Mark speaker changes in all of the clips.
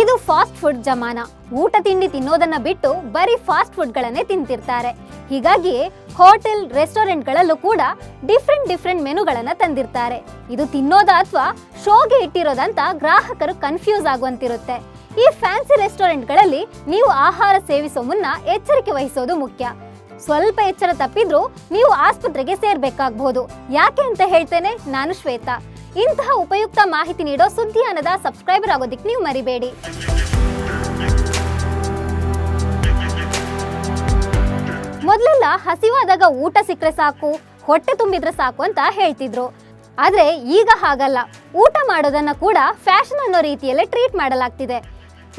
Speaker 1: ಇದು fast food ಜಮಾನ. ಊಟ ತಿಂಡಿ ತಿನ್ನೋದನ್ನ ಬಿಟ್ಟು ಬರೀ ಫಾಸ್ಟ್ ಫುಡ್ಗಳನ್ನೇ ತಿಂತಿರ್ತಾರೆ. ಹೀಗಾಗಿ ಹೋಟೆಲ್, ರೆಸ್ಟೋರೆಂಟ್ಗಳಲ್ಲೂ ಕೂಡ ಡಿಫ್ರೆಂಟ್ ಡಿಫ್ರೆಂಟ್ ಮೆನುಗಳನ್ನ ತಂದಿರ್ತಾರೆ. ಇದು ತಿನ್ನೋದ ಅಥವಾ ಶೋಗೆ ಇಟ್ಟಿರೋದಂತ ಗ್ರಾಹಕರು ಕನ್ಫ್ಯೂಸ್ ಆಗುವಂತಿರುತ್ತೆ. ಈ ಫ್ಯಾನ್ಸಿ ರೆಸ್ಟೋರೆಂಟ್ಗಳಲ್ಲಿ ನೀವು ಆಹಾರ ಸೇವಿಸೋ ಮುನ್ನ ಎಚ್ಚರಿಕೆ ವಹಿಸೋದು ಮುಖ್ಯ. ಸ್ವಲ್ಪ ಎಚ್ಚರ ತಪ್ಪಿದ್ರೂ ನೀವು ಆಸ್ಪತ್ರೆಗೆ ಸೇರ್ಬೇಕಾಗಬಹುದು ಯಾಕೆ ಅಂತ ಹೇಳ್ತೇನೆ, ನಾನು ಶ್ವೇತಾ. ಇಂತಹ ಉಪಯುಕ್ತ ಮಾಹಿತಿ ನೀಡೋ ಸುದ್ದಿಯಾನದ ಸಬ್ಸ್ಕ್ರೈಬರ್ ಆಗೋದಿಕ್ಕೆ ನೀವು ಮರಿಬೇಡಿ. ಮೊದಲೆಲ್ಲ ಹಸಿವಾದಾಗ ಊಟ ಸಿಕ್ಕರೆ ಸಾಕು, ಹೊಟ್ಟೆ ತುಂಬಿದ್ರೆ ಸಾಕು ಅಂತ ಹೇಳ್ತಿದ್ರು. ಆದ್ರೆ ಈಗ ಹಾಗಲ್ಲ. ಊಟ ಮಾಡೋದನ್ನ ಕೂಡ ಫ್ಯಾಷನ್ ಅನ್ನೋ ರೀತಿಯಲ್ಲೇ ಟ್ರೀಟ್ ಮಾಡಲಾಗ್ತಿದೆ.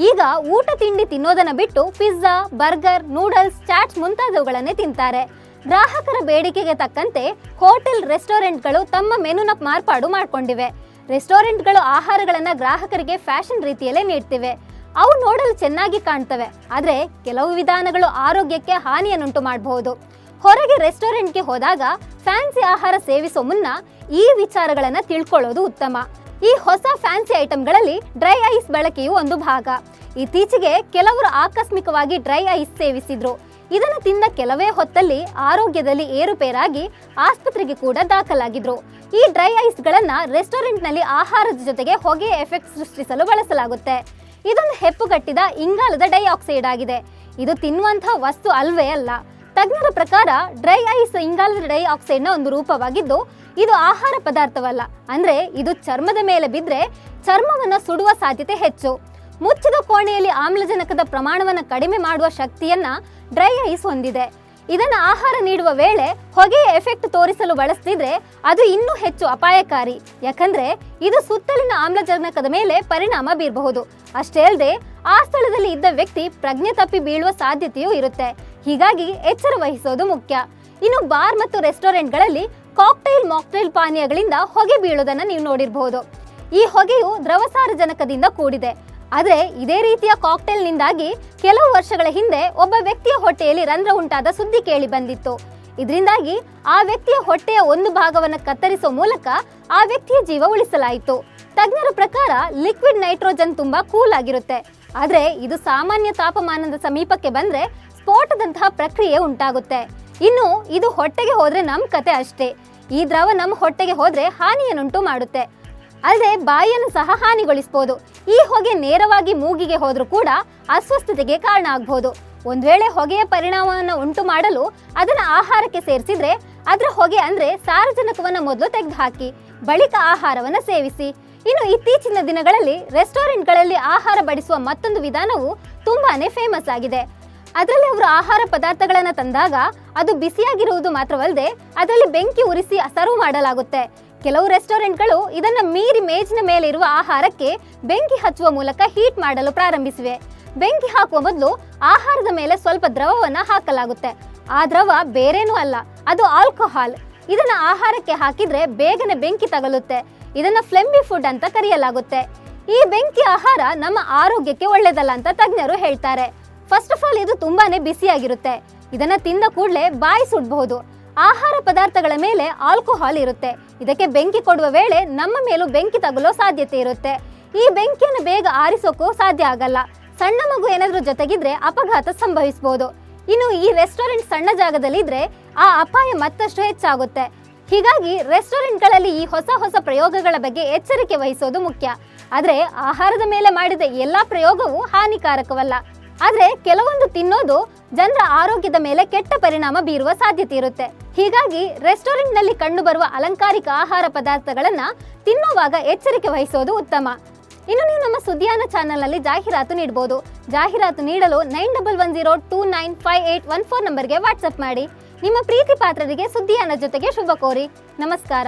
Speaker 1: ಈಗ ಊಟ ತಿಂಡಿ ತಿನ್ನೋದನ್ನ ಬಿಟ್ಟು ಪಿಜ್ಜಾ, ಬರ್ಗರ್, ನೂಡಲ್ಸ್, ಚಾಟ್ಸ್ ಮುಂತಾದವುಗಳನ್ನೇ ತಿಂತಾರೆ. ಗ್ರಾಹಕರ ಬೇಡಿಕೆಗೆ ತಕ್ಕಂತೆ ಹೋಟೆಲ್ ರೆಸ್ಟೋರೆಂಟ್ಗಳು ತಮ್ಮ ಮೆನುನ ಮಾರ್ಪಾಡು ಮಾಡಿಕೊಂಡಿವೆ. ರೆಸ್ಟೋರೆಂಟ್ಗಳು ಆಹಾರಗಳನ್ನು ಗ್ರಾಹಕರಿಗೆ ಫ್ಯಾಷನ್ ರೀತಿಯಲ್ಲೇ ನೀಡ್ತಿವೆ. ಅವು ನೋಡಲು ಚೆನ್ನಾಗಿ ಕಾಣ್ತವೆ, ಆದರೆ ಕೆಲವು ವಿಧಾನಗಳು ಆರೋಗ್ಯಕ್ಕೆ ಹಾನಿಯನ್ನುಂಟು ಮಾಡಬಹುದು. ಹೊರಗೆ ರೆಸ್ಟೋರೆಂಟ್ಗೆ ಹೋದಾಗ ಫ್ಯಾನ್ಸಿ ಆಹಾರ ಸೇವಿಸೋ ಮುನ್ನ ಈ ವಿಚಾರಗಳನ್ನು ತಿಳ್ಕೊಳ್ಳೋದು ಉತ್ತಮ. ಈ ಹೊಸ ಫ್ಯಾನ್ಸಿ ಐಟಮ್ಗಳಲ್ಲಿ ಡ್ರೈ ಐಸ್ ಬಳಕೆಯು ಒಂದು ಭಾಗ. ಇತ್ತೀಚೆಗೆ ಕೆಲವರು ಆಕಸ್ಮಿಕವಾಗಿ ಡ್ರೈ ಐಸ್ ಸೇವಿಸಿದ್ರು. ಇದನ್ನು ತಿಂದ ಕೆಲವೇ ಹೊತ್ತಲ್ಲಿ ಆರೋಗ್ಯದಲ್ಲಿ ಏರುಪೇರಾಗಿ ಆಸ್ಪತ್ರೆಗೆ ಕೂಡ ದಾಖಲಾಗಿದ್ರು. ಈ ಡ್ರೈ ಐಸ್ಗಳನ್ನು ರೆಸ್ಟೋರೆಂಟ್ನಲ್ಲಿ ಆಹಾರದ ಜೊತೆಗೆ ಹೊಗೆ ಎಫೆಕ್ಟ್ ಸೃಷ್ಟಿಸಲು ಬಳಸಲಾಗುತ್ತೆ. ಇದೊಂದು ಹೆಪ್ಪುಗಟ್ಟಿದ ಇಂಗಾಲದ ಡೈಆಕ್ಸೈಡ್ ಆಗಿದೆ. ಇದು ತಿನ್ನುವಂತಹ ವಸ್ತು ಅಲ್ವೇ ಅಲ್ಲ. ತಜ್ಞರ ಪ್ರಕಾರ ಡ್ರೈ ಐಸ್ ಇಂಗಾಲದ ಡೈಆಕ್ಸೈಡ್ನ ಒಂದು ರೂಪವಾಗಿದ್ದು, ಇದು ಆಹಾರ ಪದಾರ್ಥವಲ್ಲ. ಅಂದ್ರೆ ಇದು ಚರ್ಮದ ಮೇಲೆ ಬಿದ್ದರೆ ಚರ್ಮವನ್ನು ಸುಡುವ ಸಾಧ್ಯತೆ ಹೆಚ್ಚು. ಮುಚ್ಚಿದ ಕೋಣೆಯಲ್ಲಿ ಆಮ್ಲಜನಕದ ಪ್ರಮಾಣವನ್ನು ಕಡಿಮೆ ಮಾಡುವ ಶಕ್ತಿಯನ್ನ ಡ್ರೈ ಐಸ್ ಹೊಂದಿದೆ. ಇದನ್ನು ಆಹಾರ ನೀಡುವ ವೇಳೆ ಹೊಗೆಯ ಎಫೆಕ್ಟ್ ತೋರಿಸಲು ಬಳಸ್ತಿದ್ರೆ ಅದು ಇನ್ನೂ ಹೆಚ್ಚು ಅಪಾಯಕಾರಿ. ಯಾಕಂದ್ರೆ ಇದು ಸುತ್ತಲಿನ ಆಮ್ಲಜನಕದ ಮೇಲೆ ಪರಿಣಾಮ ಬೀರಬಹುದು. ಅಷ್ಟೇ ಅಲ್ಲದೆ ಆ ಸ್ಥಳದಲ್ಲಿ ಇದ್ದ ವ್ಯಕ್ತಿ ಪ್ರಜ್ಞೆ ತಪ್ಪಿ ಬೀಳುವ ಸಾಧ್ಯತೆಯೂ ಇರುತ್ತೆ. ಹೀಗಾಗಿ ಎಚ್ಚರ ವಹಿಸೋದು ಮುಖ್ಯ. ಇನ್ನು ಬಾರ್ ಮತ್ತು ರೆಸ್ಟೋರೆಂಟ್ಗಳಲ್ಲಿ ಕಾಕ್ಟೈಲ್, ಮಾಕ್ಟೈಲ್ ಪಾನೀಯಗಳಿಂದ ಹೊಗೆ ಬೀಳೋದನ್ನ ನೀವು ನೋಡಿರಬಹುದು ಈ ಹೊಗೆಯು ದ್ರವಸಾರಜನಕದಿಂದ ಕೂಡಿದೆ. ಆದರೆ ಇದೇ ರೀತಿಯ ಕಾಕ್ಟೈಲ್ನಿಂದಾಗಿ ಕೆಲವು ವರ್ಷಗಳ ಹಿಂದೆ ಒಬ್ಬ ವ್ಯಕ್ತಿಯ ಹೊಟ್ಟೆಯಲ್ಲಿ ರಂಧ್ರ ಉಂಟಾದ ಸುದ್ದಿ ಕೇಳಿ ಬಂದಿತ್ತು. ಇದರಿಂದಾಗಿ ಆ ವ್ಯಕ್ತಿಯ ಹೊಟ್ಟೆಯ ಒಂದು ಭಾಗವನ್ನು ಕತ್ತರಿಸುವ ಮೂಲಕ ಆ ವ್ಯಕ್ತಿಯ ಜೀವ ಉಳಿಸಲಾಯಿತು. ತಜ್ಞರ ಪ್ರಕಾರ ಲಿಕ್ವಿಡ್ ನೈಟ್ರೋಜನ್ ತುಂಬಾ ಕೂಲ್ ಆಗಿರುತ್ತೆ. ಆದರೆ ಇದು ಸಾಮಾನ್ಯ ತಾಪಮಾನದ ಸಮೀಪಕ್ಕೆ ಬಂದ್ರೆ ಸ್ಫೋಟದಂತಹ ಪ್ರಕ್ರಿಯೆ ಉಂಟಾಗುತ್ತೆ. ಇನ್ನು ಇದು ಹೊಟ್ಟೆಗೆ ಹೋದ್ರೆ ನಮ್ಮ ಕತೆ ಅಷ್ಟೇ. ಈ ದ್ರವ ನಮ್ಮ ಹೊಟ್ಟೆಗೆ ಹೋದ್ರೆ ಹಾನಿಯನ್ನುಂಟು ಮಾಡುತ್ತೆ. ಅಲ್ಲದೆ ಬಾಯಿಯನ್ನು ಸಹ ಹಾನಿಗೊಳಿಸಬಹುದು ಈ ಹೊಗೆ ನೇರವಾಗಿ ಮೂಗಿಗೆ ಹೋದರೂ ಕೂಡ ಅಸ್ವಸ್ಥತೆಗೆ ಕಾರಣ ಆಗಬಹುದು ಒಂದು ವೇಳೆ ಹೊಗೆಯ ಪರಿಣಾಮವನ್ನು ಉಂಟು ಮಾಡಲು ಅದನ್ನು ಆಹಾರಕ್ಕೆ ಸೇರಿಸಿದ್ರೆ ಅದರ ಹೊಗೆ ಅಂದ್ರೆ ಸಾರಜನಕವನ್ನು ಮೊದಲು ತೆಗೆದುಹಾಕಿ, ಬಳಿಕ ಆಹಾರವನ್ನು ಸೇವಿಸಿ. ಇನ್ನು ಇತ್ತೀಚಿನ ದಿನಗಳಲ್ಲಿ ರೆಸ್ಟೋರೆಂಟ್ಗಳಲ್ಲಿ ಆಹಾರ ಬಡಿಸುವ ಮತ್ತೊಂದು ವಿಧಾನವು ತುಂಬಾನೇ ಫೇಮಸ್ ಆಗಿದೆ. ಅದರಲ್ಲಿ ಅವರು ಆಹಾರ ಪದಾರ್ಥಗಳನ್ನ ತಂದಾಗ ಅದು ಬಿಸಿಯಾಗಿರುವುದು ಮಾತ್ರವಲ್ಲದೆ ಅದರಲ್ಲಿ ಬೆಂಕಿ ಉರಿಸಿ ಸರ್ವ್ ಮಾಡಲಾಗುತ್ತೆ. ಕೆಲವು ರೆಸ್ಟೋರೆಂಟ್ಗಳು ಇದನ್ನು ಮೀರಿ ಮೇಜಿನ ಮೇಲೆ ಇರುವ ಆಹಾರಕ್ಕೆ ಬೆಂಕಿ ಹಚ್ಚುವ ಮೂಲಕ ಹೀಟ್ ಮಾಡಲು ಪ್ರಾರಂಭಿಸಿವೆ. ಬೆಂಕಿ ಹಾಕುವ ಮೊದಲು ಆಹಾರದ ಮೇಲೆ ಸ್ವಲ್ಪ ದ್ರವವನ್ನ ಹಾಕಲಾಗುತ್ತೆ. ಆ ದ್ರವ ಬೇರೇನೂ ಅಲ್ಲ, ಅದು ಆಲ್ಕೋಹಾಲ್. ಇದನ್ನ ಆಹಾರಕ್ಕೆ ಹಾಕಿದ್ರೆ ಬೇಗನೆ ಬೆಂಕಿ ತಗಲುತ್ತೆ. ಇದನ್ನ ಫ್ಲೆಂಬಿ ಫುಡ್ ಅಂತ ಕರೆಯಲಾಗುತ್ತೆ. ಈ ಬೆಂಕಿ ಆಹಾರ ನಮ್ಮ ಆರೋಗ್ಯಕ್ಕೆ ಒಳ್ಳೆಯದಲ್ಲ ಅಂತ ತಜ್ಞರು ಹೇಳ್ತಾರೆ. ಫಸ್ಟ್ ಆಫ್ ಆಲ್ ಇದು ತುಂಬಾನೇ ಬಿಸಿಯಾಗಿರುತ್ತೆ. ಇದನ್ನ ತಿಂದ ಕೂಡಲೇ ಬಾಯಿ ಸುಡಬಹುದು. ಆಹಾರ ಪದಾರ್ಥಗಳ ಮೇಲೆ ಆಲ್ಕೋಹಾಲ್ ಇರುತ್ತೆ. ಇದಕ್ಕೆ ಬೆಂಕಿ ಕೊಡುವ ವೇಳೆ ನಮ್ಮ ಮೇಲೂ ಬೆಂಕಿ ತಗುಲೋ ಸಾಧ್ಯತೆ ಇರುತ್ತೆ. ಈ ಬೆಂಕಿಯನ್ನು ಬೇಗ ಆರಿಸೋಕ್ಕೂ ಸಾಧ್ಯ ಆಗಲ್ಲ. ಸಣ್ಣ ಮಗು ಏನಾದರೂ ಜೊತೆಗಿದ್ರೆ ಅಪಘಾತ ಸಂಭವಿಸಬಹುದು ಇನ್ನು ಈ ರೆಸ್ಟೋರೆಂಟ್ ಸಣ್ಣ ಜಾಗದಲ್ಲಿದ್ರೆ ಆ ಅಪಾಯ ಮತ್ತಷ್ಟು ಹೆಚ್ಚಾಗುತ್ತೆ. ಹೀಗಾಗಿ ರೆಸ್ಟೋರೆಂಟ್ಗಳಲ್ಲಿ ಈ ಹೊಸ ಹೊಸ ಪ್ರಯೋಗಗಳ ಬಗ್ಗೆ ಎಚ್ಚರಿಕೆ ವಹಿಸೋದು ಮುಖ್ಯ. ಆದ್ರೆ ಆಹಾರದ ಮೇಲೆ ಮಾಡಿದ ಎಲ್ಲಾ ಪ್ರಯೋಗವೂ ಹಾನಿಕಾರಕವಲ್ಲ. ಆದ್ರೆ ಕೆಲವೊಂದು ತಿನ್ನೋದು ಜನರ ಆರೋಗ್ಯದ ಮೇಲೆ ಕೆಟ್ಟ ಪರಿಣಾಮ ಬೀರುವ ಸಾಧ್ಯತೆ ಇರುತ್ತೆ. ಹೀಗಾಗಿ ರೆಸ್ಟೋರೆಂಟ್ನಲ್ಲಿ ಕಂಡುಬರುವ ಅಲಂಕಾರಿಕ ಆಹಾರ ಪದಾರ್ಥಗಳನ್ನ ತಿನ್ನುವಾಗ ಎಚ್ಚರಿಕೆ ವಹಿಸೋದು ಉತ್ತಮ. ಇನ್ನು ನೀವು ನಮ್ಮ ಸುದ್ದಿಯಾನ ಚಾನಲ್ನಲ್ಲಿ ಜಾಹೀರಾತು ನೀಡಬಹುದು ಜಾಹೀರಾತು ನೀಡಲು nine double one zero two nine five eight one four ನಂಬರ್ಗೆ ವಾಟ್ಸಪ್ ಮಾಡಿ. ನಿಮ್ಮ ಪ್ರೀತಿ ಪಾತ್ರರಿಗೆ ಸುದ್ದಿಯಾನ ಜೊತೆಗೆ ಶುಭ ಕೋರಿ. ನಮಸ್ಕಾರ.